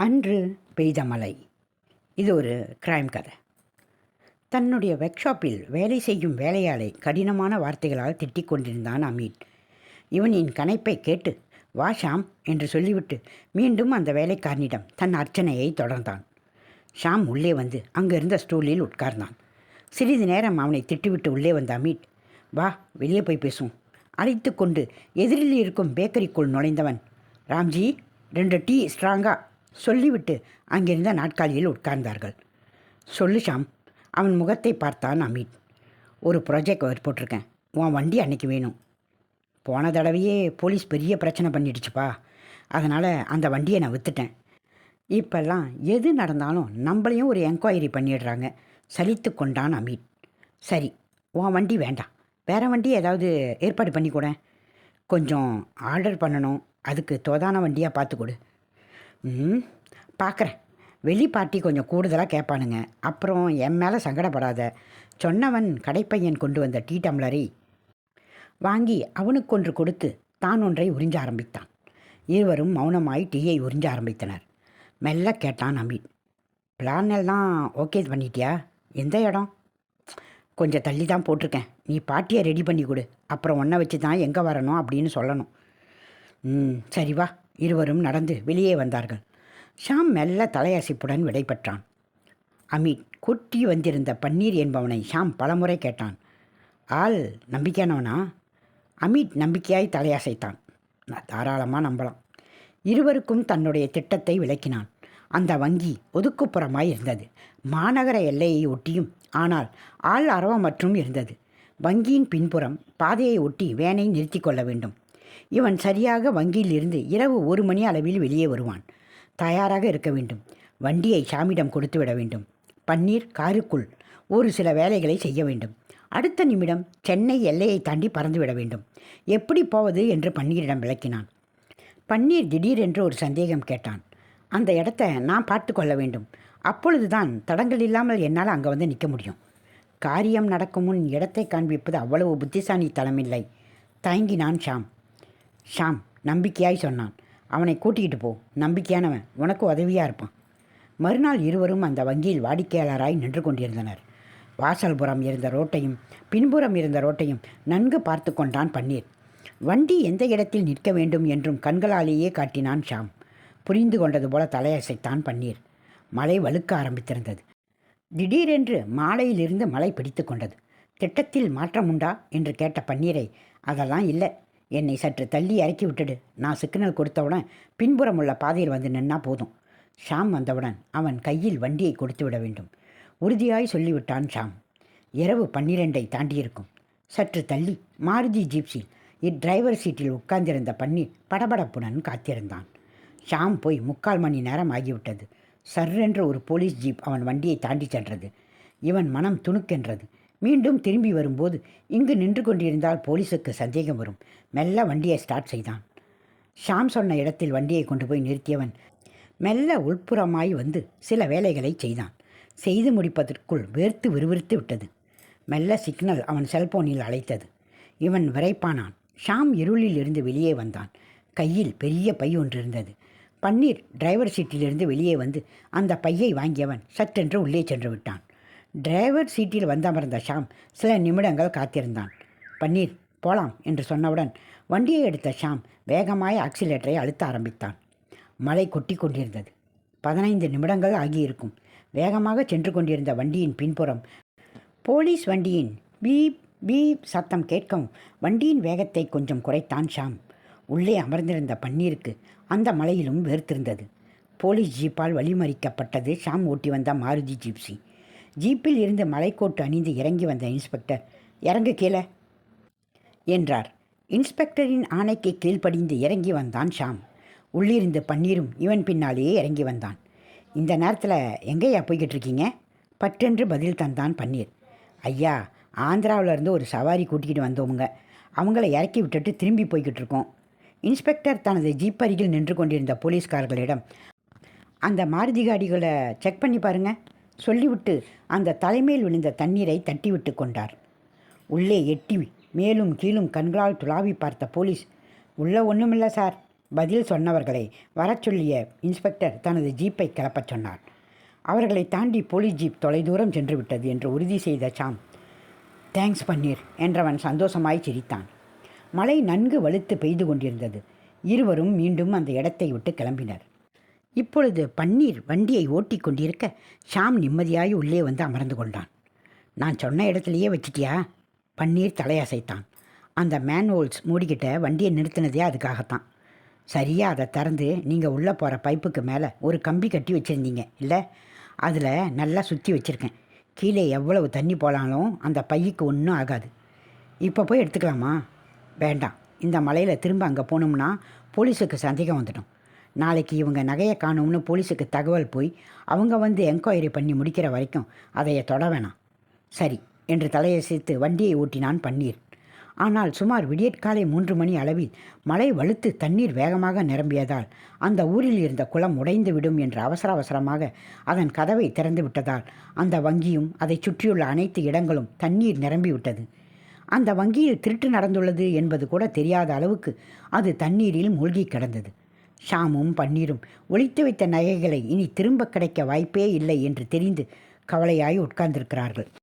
அன்று பெய்த மலை இது ஒரு கிரைம் கதை. தன்னுடைய ஒர்க்ஷாப்பில் வேலை செய்யும் வேலையாளை கடினமான வார்த்தைகளால் திட்டிக் கொண்டிருந்தான் அமீத் இவனின் கணைப்பை கேட்டு வா ஷாம் என்று சொல்லிவிட்டு மீண்டும் அந்த வேலைக்காரனிடம் தன் அர்ச்சனையை தொடர்ந்தான். ஷாம் உள்ளே வந்து அங்கே இருந்த ஸ்டூலில் உட்கார்ந்தான். சிறிது நேரம் அவனை திட்டிவிட்டு உள்ளே வந்த அமீத் வா வெளியே போய் பேசும். அழைத்து கொண்டு எதிரில் இருக்கும் பேக்கரிக்குள் நுழைந்தவன். ராம்ஜி ரெண்டு டீ ஸ்ட்ராங்கா சொல்லிவிட்டு அங்கிருந்த நாட்காலியில் உட்கார்ந்தார்கள். சொல்லு ஷாம் அவன் முகத்தை பார்த்தான் அமீட் ஒரு ப்ராஜெக்ட் ஒர்க் போட்டிருக்கேன். உன் வண்டி அன்னைக்கு வேணும். போன தடவையே போலீஸ் பெரிய பிரச்சனை பண்ணிடுச்சுப்பா. அதனால் அந்த வண்டியை நான் விற்றுட்டேன் இப்பெல்லாம் எது நடந்தாலும் நம்மளையும் ஒரு என்கொயரி பண்ணிடுறாங்க. சலித்து கொண்டான் அமீட் சரி உன் வண்டி வேண்டாம். வேறு வண்டி ஏதாவது ஏற்பாடு பண்ணி கூட. கொஞ்சம் ஆர்டர் பண்ணணும். அதுக்கு தோதான வண்டியாக பார்த்து கொடு. ம். பார்க்குறேன் வெளி பார்ட்டி கொஞ்சம் கூடுதலாக கேட்பானுங்க அப்புறம் என் மேலே சங்கடப்படாத. சொன்னவன் கடைப்பையன் கொண்டு வந்த டீ டம்ளரை வாங்கி அவனுக்கு ஒன்று கொடுத்து தான் ஒன்றை உறிஞ்ச ஆரம்பித்தான். இருவரும் மௌனமாய் டீயை உறிஞ்ச ஆரம்பித்தனர். மெல்ல கேட்டான் அமீன். பிளான் எல்லாம் ஓகே பண்ணிட்டியா? எந்த இடம்? கொஞ்சம் தள்ளி தான் போட்டிருக்கேன். நீ பாட்டியை ரெடி பண்ணி கொடு. அப்புறம் ஒன்றை வச்சு தான் எங்கே வரணும் அப்படின்னு சொல்லணும். ம் சரி வா. இருவரும் நடந்து வெளியே வந்தார்கள். ஷாம் மெல்ல தலையசைப்புடன் விடை பெற்றான். கொட்டி வந்திருந்த பன்னீர் என்பவனை ஷாம் பலமுறை கேட்டான். ஆள் நம்பிக்கையானவனா? அமித் நம்பிக்கையாய் தலையசைத்தான். தாராளமாக நம்பலாம். இருவருக்கும் தன்னுடைய திட்டத்தை விளக்கினான். அந்த வங்கி ஒதுக்குப்புறமாய் இருந்தது. மாநகர எல்லையை ஒட்டியும் ஆனால் ஆள் அரவமற்றும் இருந்தது. வங்கியின் பின்புறம் பாதையை ஒட்டி வேனை நிறுத்தி கொள்ள வேண்டும். இவன் சரியாக வங்கியில் இருந்து இரவு ஒரு மணி அளவில் வெளியே வருவான். தயாராக இருக்க வேண்டும். வண்டியை ஷாமிடம் கொடுத்து விட வேண்டும். பன்னீர் காருக்குள் ஒரு சில வேலைகளை செய்ய வேண்டும். அடுத்த நிமிடம் சென்னை எல்லையை தாண்டி பறந்து விட வேண்டும். எப்படி போவது என்று பன்னீரிடம் விளக்கினான். பன்னீர் திடீரென்று ஒரு சந்தேகம் கேட்டான். அந்த இடத்த நான் பார்த்து கொள்ள வேண்டும். அப்பொழுதுதான் தடங்கள் இல்லாமல் என்னால் அங்கே வந்து நிற்க முடியும். காரியம் நடக்கும் முன் இடத்தை காண்பிப்பது அவ்வளவு புத்திசாலித்தனமில்லை தயங்கினான் ஷாம். ஷாம் நம்பிக்கையாய் சொன்னான். அவனை கூட்டிகிட்டு போ. நம்பிக்கையானவன் உனக்கு உதவியாக இருப்பான். மறுநாள் இருவரும் அந்த வங்கியில் வாடிக்கையாளராய் நின்று கொண்டிருந்தனர். வாசல்புறம் இருந்த ரோட்டையும் பின்புறம் இருந்த ரோட்டையும் நன்கு பார்த்து கொண்டான் பன்னீர். வண்டி எந்த இடத்தில் நிற்க வேண்டும் என்றும் கண்களாலேயே காட்டினான் ஷாம். புரிந்து கொண்டது போல தலையசைத்தான் பன்னீர். மழை வலுக்க ஆரம்பித்திருந்தது. திடீரென்று மாலையிலிருந்து மழை பிடித்து கொண்டது. திட்டத்தில் மாற்றம் உண்டா? என்று கேட்ட பன்னீரை அதெல்லாம் இல்லை. என்னை சற்று தள்ளி இறக்கி விட்டுடு. நான் சிக்னல் கொடுத்தவுடன் பின்புறம் உள்ள பாதையில் வந்து நின்னா போதும். ஷாம் வந்தவுடன் அவன் கையில் வண்டியை கொடுத்து விட வேண்டும். உறுதியாய் சொல்லிவிட்டான் ஷாம். இரவு பன்னிரெண்டை தாண்டியிருக்கும். சற்று தள்ளி மாருதி ஜீப்ஸில் இட்ரைவர் சீட்டில் உட்கார்ந்திருந்த பன்னீர் படபடப்புடன் காத்திருந்தான். ஷாம் போய் முக்கால் மணி நேரம் ஆகிவிட்டது. சர்ரென்ற ஒரு போலீஸ் ஜீப் அவன் வண்டியை தாண்டி சென்றது. இவன் மனம் துணுக்கென்றது. மீண்டும் திரும்பி வரும்போது இங்கு நின்று கொண்டிருந்தால் போலீஸுக்கு சந்தேகம் வரும். மெல்ல வண்டியை ஸ்டார்ட் செய்தான். ஷாம் சொன்ன இடத்தில் வண்டியை கொண்டு போய் நிறுத்தியவன் மெல்ல உள்புறமாய் வந்து சில வேலைகளை செய்தான். செய்து முடிப்பதற்குள் வேர்த்து விறுவிறுத்து விட்டது. மெல்ல சிக்னல் அவன் செல்போனில் அழைத்தது. இவன் விரைப்பானான். ஷாம் இருளில் இருந்து வெளியே வந்தான். கையில் பெரிய பை ஒன்று இருந்தது. பன்னீர் டிரைவர் சீட்டிலிருந்து வெளியே வந்து அந்த பையை வாங்கியவன் சட்டென்று உள்ளே சென்று விட்டான். டிரைவர் சீட்டில் வந்தமர்ந்த ஷாம் சில நிமிடங்கள் காத்திருந்தான். பன்னீர் போலாம் என்று சொன்னவுடன் வண்டியை எடுத்த ஷாம் வேகமாய் ஆக்சிலேட்டரை அழுத்த ஆரம்பித்தான். மழை கொட்டி கொண்டிருந்தது. பதினைந்து நிமிடங்கள் ஆகியிருக்கும். வேகமாக சென்று கொண்டிருந்த வண்டியின் பின்புறம் போலீஸ் வண்டியின் பீப் பீப் சத்தம் கேட்கவும் வண்டியின் வேகத்தை கொஞ்சம் குறைத்தான் ஷாம். உள்ளே அமர்ந்திருந்த பன்னீருக்கு அந்த மலையிலும் வெறுத்திருந்தது. போலீஸ் ஜீப்பால் வழிமறிக்கப்பட்டது ஷாம் ஓட்டி வந்த மாருதி ஜீப்சி. ஜீப்பில் இருந்து மலைக்கோட்டு அணிந்து இறங்கி வந்த இன்ஸ்பெக்டர் இறங்கு கீழே என்றார். இன்ஸ்பெக்டரின் ஆணைக்கு கீழ்ப்படிந்து இறங்கி வந்தான் ஷாம். உள்ளிருந்து பன்னீரும் இவன் பின்னாலேயே இறங்கி வந்தான். இந்த நேரத்தில் எங்கேயா போய்கிட்டு இருக்கீங்க பற்றென்று பதில் தந்தான் பன்னீர். ஐயா ஆந்திராவிலேருந்து ஒரு சவாரி கூட்டிகிட்டு வந்தவங்க அவங்கள இறக்கி விட்டுட்டு திரும்பி போய்கிட்டு இருக்கோம் இன்ஸ்பெக்டர் தனது ஜீப் அருகில் நின்று கொண்டிருந்த போலீஸ்காரர்களிடம் அந்த மாருதி காடிகளை செக் பண்ணி பாருங்கள் சொல்லிவிட்டு அந்த தலைமையில் விழுந்த தண்ணீரை தட்டிவிட்டு கொண்டார். உள்ளே எட்டி மேலும் கீழும் கண்களால் துளாவி பார்த்த போலீஸ் உள்ள ஒன்றுமில்ல சார். பதில் சொன்னவர்களை வரச் சொல்லிய இன்ஸ்பெக்டர் தனது ஜீப்பை கிளப்பச் சொன்னார். அவர்களை தாண்டி போலீஸ் ஜீப் தொலைதூரம் சென்று விட்டது என்று உறுதி செய்த சாம் தேங்க்ஸ் பன்னீர் என்றவன் சந்தோஷமாய் சிரித்தான். மழை நன்கு வலுத்து பெய்து கொண்டிருந்தது. இருவரும் மீண்டும் அந்த இடத்தை விட்டு கிளம்பினர். இப்பொழுது பன்னீர் வண்டியை ஓட்டி கொண்டிருக்க ஷாம் நிம்மதியாய் உள்ளே வந்து அமர்ந்து கொண்டான். நான் சொன்ன இடத்துலையே வச்சிட்டியா? பன்னீர் தலையசைத்தான். அந்த மேன்ஹோல்ஸ் மூடிக்கிட்ட வண்டியை நிறுத்தினதே அதுக்காகத்தான். சரியாக அதை திறந்து நீங்கள் உள்ளே போகிற பைப்புக்கு மேலே ஒரு கம்பி கட்டி வச்சுருந்தீங்க இல்லை? அதில் நல்லா சுற்றி வச்சுருக்கேன். கீழே எவ்வளவு தண்ணி போனாலும் அந்த பையுக்கு ஒன்றும் ஆகாது. இப்போ போய் எடுத்துக்கலாமா? வேண்டாம். இந்த மலையில் திரும்ப அங்கே போனோம்னா போலீஸுக்கு சந்தேகம் வந்துடும். நாளைக்கு இவங்க நகையை காணும்னு போலீஸுக்கு தகவல் போய் அவங்க வந்து என்கொயரி பண்ணி முடிக்கிற வரைக்கும் அதைய தொட வேணாம். சரி என்று தலையசைத்து வண்டியை ஓட்டினான் பன்னீர். ஆனால் சுமார் விடியற்காலை மூன்று மணி அளவில் மழை வலுத்து தண்ணீர் வேகமாக நிரம்பியதால் அந்த ஊரில் இருந்த குளம் உடைந்து விடும் என்று அவசர அவசரமாக அதன் கதவை திறந்து விட்டதால் அந்த வங்கியும் அதை சுற்றியுள்ள அனைத்து இடங்களும் தண்ணீர் நிரம்பிவிட்டது அந்த வங்கியில் திருட்டு நடந்துள்ளது என்பது கூட தெரியாத அளவுக்கு அது தண்ணீரில் மூழ்கி கிடந்தது. ஷாமும் பன்னீரும் ஒழித்து வைத்த நகைகளை இனி திரும்ப கிடைக்க வாய்ப்பே இல்லை என்று தெரிந்து கவலையாய் உட்கார்ந்திருக்கிறார்கள்.